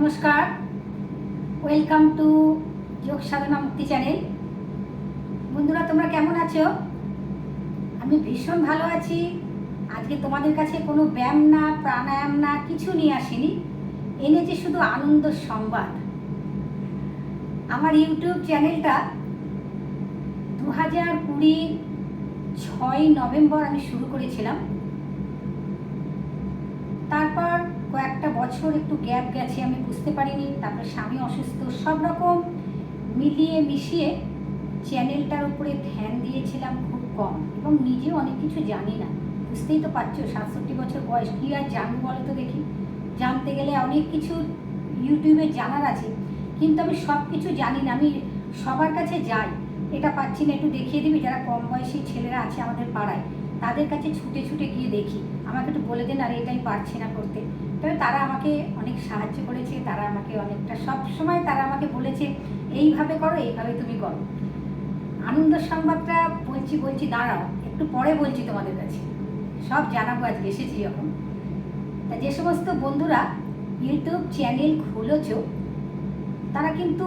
নমস্কার। Welcome to যোগ সাধনা মুক্তি চ্যানেল বন্ধুরা, তোমরা কেমন আছো? আমি ভীষণ ভালো আছি। আজকে তোমাদের কাছে কোনো ব্যায়াম না, প্রাণায়াম না, কিছু নিয়ে আসিনি। এনেছি শুধু আনন্দ সংবাদ। আমার ইউটিউব চ্যানেলটা দু হাজার কুড়ির ছয় নভেম্বর আমি শুরু করেছিলাম। তারপর বছর একটু গ্যাপ গেছে, আমি বুঝতে পারিনি। তারপরে স্বামী অসুস্থ, সব রকম মিলিয়ে মিশিয়ে চ্যানেলটার উপরে ধ্যান দিয়েছিলাম খুব কম এবং নিজেও অনেক কিছু জানি না। বুঝতেই তো পারছ, সাতষট্টি বছর বয়স, কী আর জানব বলো তো দেখি? জানতে গেলে অনেক কিছু ইউটিউবে জানার আছে, কিন্তু আমি সব কিছু জানি না, আমি সবার কাছে যাই। এটা পাচ্ছি না, একটু দেখিয়ে দিবি, যারা কম বয়সী ছেলেরা আছে আমাদের পাড়ায়। তাদের কাছে ছুটে ছুটে গিয়ে দেখি। আমাকে একটু বলে দেন, আর, এটাই পারছি না করতে। তবে তারা আমাকে অনেক সাহায্য করেছে, তারা আমাকে অনেকটা সব সময় তারা আমাকে বলেছে, এইভাবে করো, এইভাবে তুমি করো। আনন্দ সংবাদটা বলছি বলছি, দাঁড়াও, একটু পরে বলছি তোমাদের কাছে। সব জানাব আজকে, এসেছি যখন। তা যে সমস্ত বন্ধুরা ইউটিউব চ্যানেল খুলেছ, তারা কিন্তু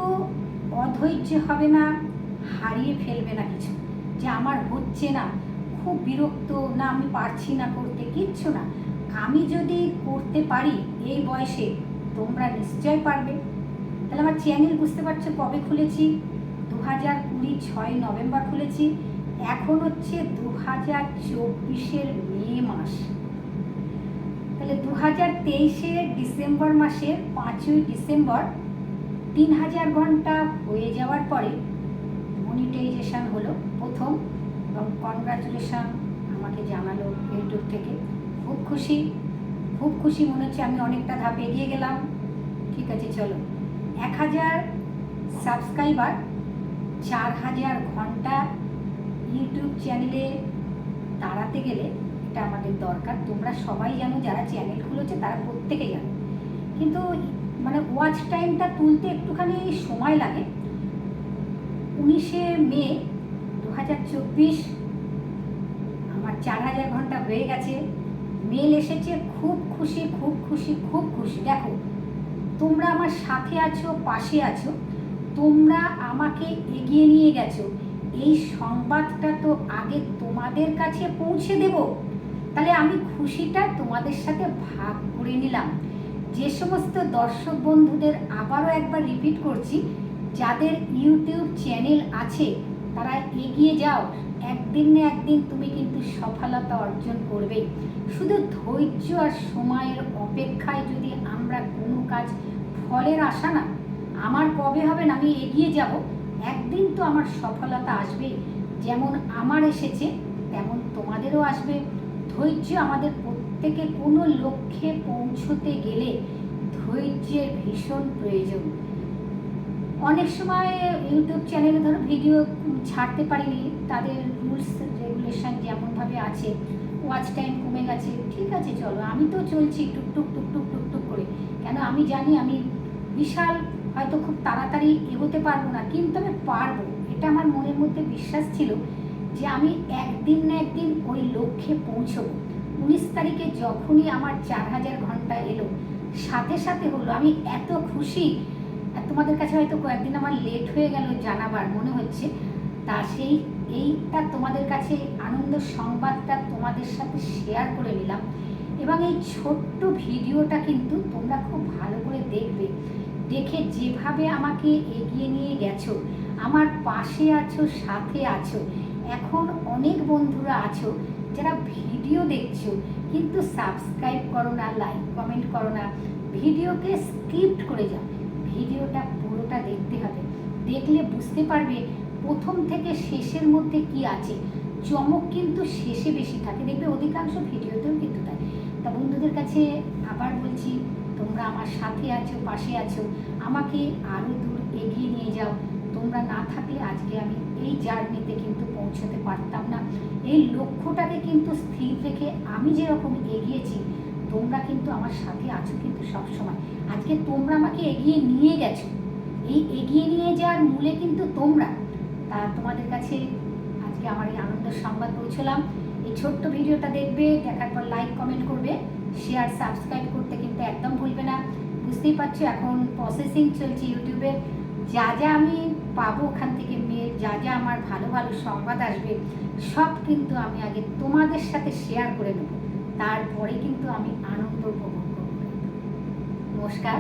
অধৈর্য হবে না, হারিয়ে ফেলবে না কিছু। যে আমার হচ্ছে না খুব বিরক্ত, না, আমি পারছি না করতে, কিচ্ছু না। আমি যদি করতে পারি এই বয়সে, তোমরা নিশ্চয় পারবে। তাহলে আমার চ্যানেল বুঝতে পারছ কবে খুলেছি? দু হাজার কুড়ি ছয় নভেম্বর খুলেছি। এখন হচ্ছে দু হাজার চব্বিশের মে মাস। তাহলে দু হাজার তেইশের ডিসেম্বর মাসের পাঁচই ডিসেম্বর তিন হাজার ঘণ্টা হয়ে যাওয়ার পরে মনিটাইজেশন হলো প্রথম। এবং কনগ্রাচুলেশন আমাকে জানালো ইউটিউব থেকে। খুব খুশি খুব খুশি মনে হচ্ছে আমি অনেকটা ধাপ এগিয়ে গেলাম। ঠিক আছে, চলো। এক হাজার সাবস্ক্রাইবার চার হাজার ঘণ্টা ইউটিউব চ্যানেলে দাঁড়াতে গেলে এটা আমাদের দরকার। তোমরা সবাই জানো, যারা চ্যানেল খুলেছে তারা প্রত্যেকে জানো। কিন্তু মানে ওয়াচ টাইমটা তুলতে একটুখানি সময় লাগে। উনিশে মে আমার চার হাজার ঘণ্টা হয়ে গেছে। মেল এসেছে, খুব খুশি খুব খুশি খুব খুশি। দেখো, তোমরা আমার সাথে আছো, পাশে আছো, তোমরা আমাকে এগিয়ে নিয়ে গেছো। এই সংবাদটা তো আগে তোমাদের কাছে পৌঁছে দেব। তাহলে আমি খুশিটা তোমাদের সাথে ভাগ করে নিলাম। যে সমস্ত দর্শক বন্ধুদের আবারও একবার রিপিট করছি, যাদের ইউটিউব চ্যানেল আছে তারা এগিয়ে যাও। একদিন না একদিন তুমি কিন্তু সফলতা অর্জন করবে। শুধু ধৈর্য আর সময়ের অপেক্ষায় যদি আমরা কোনো কাজ ফলের আশা না, আমার কবে হবে না আমি এগিয়ে যাব? একদিন তো আমার সফলতা আসবে। যেমন আমার এসেছে, তেমন তোমাদেরও আসবে। ধৈর্য আমাদের প্রত্যেকে কোনো লক্ষ্যে পৌঁছতে গেলে ধৈর্যের ভীষণ প্রয়োজন। অনেক সময় ইউটিউব চ্যানেলে ধরো ভিডিও ছাড়তে পারিনি, তাদের রুলস, রেগুলেশন যেমনভাবে আছে ওয়াচ টাইম কমে গেছে, ঠিক আছে চলো, আমি তো চলছি টুকটুক টুকটুক টুকটুক করে। কেন আমি জানি আমি বিশাল হয়তো খুব তাড়াতাড়ি এগোতে পারব না, কিন্তু আমি পারব। এটা আমার মনের মধ্যে বিশ্বাস ছিল যে আমি একদিন না একদিন ওই লক্ষ্যে পৌঁছবো। উনিশ তারিখে যখনই আমার চার হাজার ঘণ্টা এলো, সাথে সাথে হলো, আমি এত খুশি তোমাদের কাছে হয়তো কয়েকদিন আমার লেট হয়ে গেল জানাবার, মনে হচ্ছে। তা সেই, এইটা তোমাদের কাছে আনন্দ সংবাদটা তোমাদের সাথে শেয়ার করে নিলাম। এবং এই ছোট্ট ভিডিওটা কিন্তু তোমরা খুব ভালো করে দেখবে। দেখে যেভাবে আমাকে এগিয়ে নিয়ে গেছো, আমার পাশে আছো, সাথে আছো, এখন অনেক বন্ধুরা আছো, যারা ভিডিও দেখছ, কিন্তু সাবস্ক্রাইব করো না লাইক কমেন্ট করো না, ভিডিওকে স্কিপ্ট করে যাও ভিডিওটা পুরোটা দেখতে হবে দেখলে বুঝতে পারবে প্রথম থেকে শেষের মধ্যে কি আছে। চমক কিন্তু শেষে বেশি থাকে। দেখবে অধিকাংশ ভিডিওতেও কিন্তু তাই। তা বন্ধুদের কাছে আবার বলছি, তোমরা আমার সাথে আছো, পাশে আছো, আমাকে আরও দূর এগিয়ে নিয়ে যাও। তোমরা না থাকলে আজকে আমি এই জার্নিতে কিন্তু পৌঁছতে পারতাম না। এই লক্ষ্যটাকে কিন্তু স্থির রেখে আমি যেরকম এগিয়েছি, তোমরা কিন্তু আমার সাথে আছো কিন্তু সবসময়। আজকে তোমরা আমাকে এগিয়ে নিয়ে গেছো। এই এগিয়ে নিয়ে যাওয়ার মূলে কিন্তু তোমরা। তা তোমাদের কাছে আজকে আমার এই আনন্দ সংবাদ পৌঁছলাম। এই ছোট্ট ভিডিওটা দেখবে, দেখার পর লাইক কমেন্ট করবে। শেয়ার সাবস্ক্রাইব করতে কিন্তু একদম ভুলবে না। বুঝতেই পারছ এখন প্রসেসিং চলছে ইউটিউবে যা যা আমি পাবো ওখান থেকে মেয়ে যা যা আমার ভালো ভালো সংবাদ আসবে, সব কিন্তু আমি আগে তোমাদের সাথে শেয়ার করে নেব। তারপরে কিন্তু আমি আনন্দ উপভোগ করব। নমস্কার।